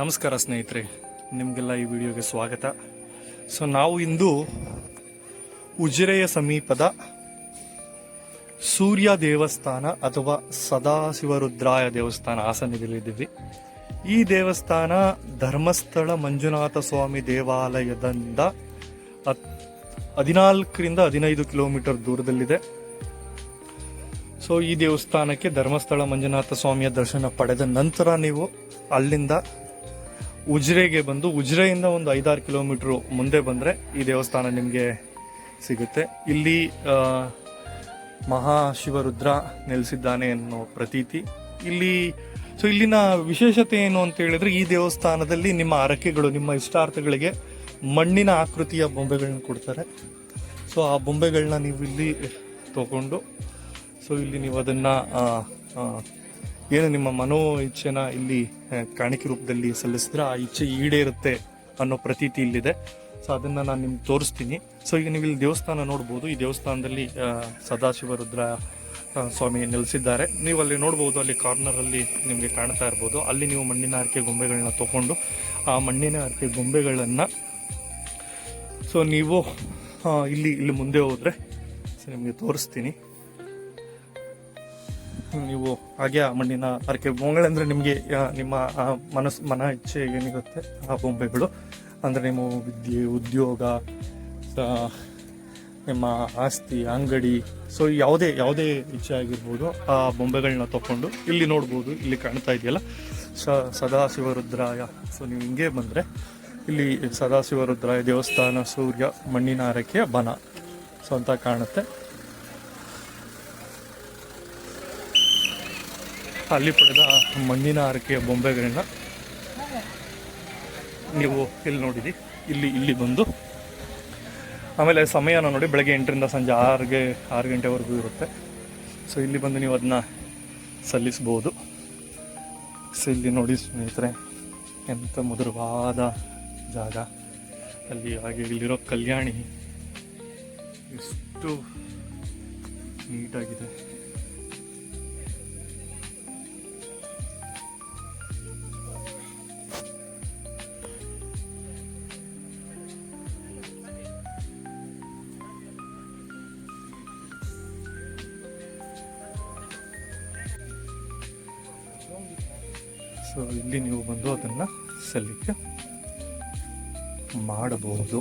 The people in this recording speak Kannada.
ನಮಸ್ಕಾರ ಸ್ನೇಹಿತರೆ, ನಿಮಗೆಲ್ಲ ಈ ವಿಡಿಯೋಗೆ ಸ್ವಾಗತ. ಸೊ ನಾವು ಇಂದು ಉಜಿರೆಯ ಸಮೀಪದ ಸೂರ್ಯ ದೇವಸ್ಥಾನ ಅಥವಾ ಸದಾಶಿವರುದ್ರಾಯ ದೇವಸ್ಥಾನ ಹಾಸನದಲ್ಲಿದ್ದೀವಿ ಈ ದೇವಸ್ಥಾನ ಧರ್ಮಸ್ಥಳ ಮಂಜುನಾಥ ಸ್ವಾಮಿ ದೇವಾಲಯದಿಂದ ಹದಿನಾಲ್ಕರಿಂದ ಹದಿನೈದು ಕಿಲೋಮೀಟರ್ ದೂರದಲ್ಲಿದೆ. ಸೊ ಈ ದೇವಸ್ಥಾನಕ್ಕೆ ಧರ್ಮಸ್ಥಳ ಮಂಜುನಾಥ ಸ್ವಾಮಿಯ ದರ್ಶನ ಪಡೆದ ನಂತರ ನೀವು ಅಲ್ಲಿಂದ ಉಜಿರೆಗೆ ಬಂದು, ಉಜ್ರೆಯಿಂದ ಒಂದು ಐದಾರು ಕಿಲೋಮೀಟರ್ ಮುಂದೆ ಬಂದರೆ ಈ ದೇವಸ್ಥಾನ ನಿಮಗೆ ಸಿಗುತ್ತೆ. ಇಲ್ಲಿ ಮಹಾಶಿವರುದ್ರ ನೆಲೆಸಿದ್ದಾನೆ ಅನ್ನೋ ಪ್ರತೀತಿ. ಇಲ್ಲಿ ಸೊ ಇಲ್ಲಿನ ವಿಶೇಷತೆ ಏನು ಅಂತ ಹೇಳಿದ್ರೆ, ಈ ದೇವಸ್ಥಾನದಲ್ಲಿ ನಿಮ್ಮ ಹರಕೆಗಳು ನಿಮ್ಮ ಇಷ್ಟಾರ್ಥಗಳಿಗೆ ಮಣ್ಣಿನ ಆಕೃತಿಯ ಬೊಂಬೆಗಳನ್ನ ಕೊಡ್ತಾರೆ. ಸೊ ಆ ಬೊಂಬೆಗಳನ್ನ ನೀವು ಇಲ್ಲಿ ತಗೊಂಡು ಸೊ ಇಲ್ಲಿ ನೀವು ಅದನ್ನ ಏನು ನಿಮ್ಮ ಮನೋ ಇಚ್ಛೆನ ಇಲ್ಲಿ ಕಾಣಿಕೆ ರೂಪದಲ್ಲಿ ಸಲ್ಲಿಸಿದ್ರೆ ಆ ಇಚ್ಛೆ ಈಡೇರುತ್ತೆ ಅನ್ನೋ ಪ್ರತೀತಿ ಇಲ್ಲಿದೆ. ಸೊ ಅದನ್ನ ನಾನು ನಿಮ್ಗೆ ತೋರಿಸ್ತೀನಿ. ಸೊ ಈಗ ನೀವು ಇಲ್ಲಿ ದೇವಸ್ಥಾನ ನೋಡ್ಬೋದು. ಈ ದೇವಸ್ಥಾನದಲ್ಲಿ ಸದಾಶಿವ ರುದ್ರ ಸ್ವಾಮಿ ನೆಲೆಸಿದ್ದಾರೆ. ನೀವು ಅಲ್ಲಿ ನೋಡ್ಬೋದು, ಅಲ್ಲಿ ಕಾರ್ನರ್ ಅಲ್ಲಿ ನಿಮಗೆ ಕಾಣ್ತಾ ಇರ್ಬೋದು. ಅಲ್ಲಿ ನೀವು ಮಣ್ಣಿನ ಹರಕೆ ಗೊಂಬೆಗಳನ್ನ ತಗೊಂಡು, ಆ ಮಣ್ಣಿನ ಹರಕೆ ಗೊಂಬೆಗಳನ್ನು ಸೊ ನೀವು ಇಲ್ಲಿ ಇಲ್ಲಿ ಮುಂದೆ ಹೋದರೆ ಸೊ ನಿಮಗೆ ತೋರಿಸ್ತೀನಿ. ನೀವು ಹಾಗೆ ಆ ಮಣ್ಣಿನ ಅರಕೆ ಬೊಂಬೆಗಳಂದ್ರೆ ನಿಮಗೆ ನಿಮ್ಮ ಮನಸ್, ಮನ ಇಚ್ಛೆ ಏನಿರುತ್ತೆ ಆ ಬೊಂಬೆಗಳು. ಅಂದರೆ ನಿಮ್ಮ ವಿದ್ಯೆ, ಉದ್ಯೋಗ ನಿಮ್ಮ ಆಸ್ತಿ, ಅಂಗಡಿ, ಸೊ ಯಾವುದೇ ಯಾವುದೇ ಇಚ್ಛೆ ಆಗಿರ್ಬೋದು ಆ ಬೊಂಬೆಗಳನ್ನ ತಗೊಂಡು ಇಲ್ಲಿ ನೋಡ್ಬೋದು, ಇಲ್ಲಿ ಕಾಣ್ತಾ ಇದೆಯಲ್ಲ. ಸ, ಸದಾಶಿವರುದ್ರಾಯ. ಸೊ ನೀವು ಹಿಂಗೆ ಬಂದರೆ ಇಲ್ಲಿ ಸದಾಶಿವರುದ್ರಾಯ ದೇವಸ್ಥಾನ ಸೂರ್ಯ ಮಣ್ಣಿನ ಆರೈಕೆಯ ಬನ. ಸೊ ಅಂತ ಕಾಣುತ್ತೆ. ಅಲ್ಲಿ ಪಡೆದ ಮಣ್ಣಿನ ಆರಕೆಯ ಬೊಂಬೆಗಳನ್ನ ನೀವು ಇಲ್ಲಿ ನೋಡಿದಿ ಇಲ್ಲಿ ಇಲ್ಲಿ ಬಂದು. ಆಮೇಲೆ ಸಮಯನ ನೋಡಿ, ಬೆಳಗ್ಗೆ ಎಂಟರಿಂದ ಸಂಜೆ ಆರಿಗೆ, ಆರು ಗಂಟೆವರೆಗೂ ಇರುತ್ತೆ. ಸೊ ಇಲ್ಲಿ ಬಂದು ನೀವು ಅದನ್ನ ಸಲ್ಲಿಸ್ಬೋದು. ಸೊ ಇಲ್ಲಿ ನೋಡಿ ಸ್ನೇಹಿತರೆ, ಎಂಥ ಮಧುರವಾದ ಜಾಗ. ಅಲ್ಲಿ ಹಾಗೆ ಇಲ್ಲಿರೋ ಕಲ್ಯಾಣಿ. ಎಷ್ಟು ನೀಟಾಗಿದೆ ಸೊ ಇಲ್ಲಿ ನೀವು ಬಂದು ಅದನ್ನು ಸಲ್ಲಿಕೆ ಮಾಡಬಹುದು.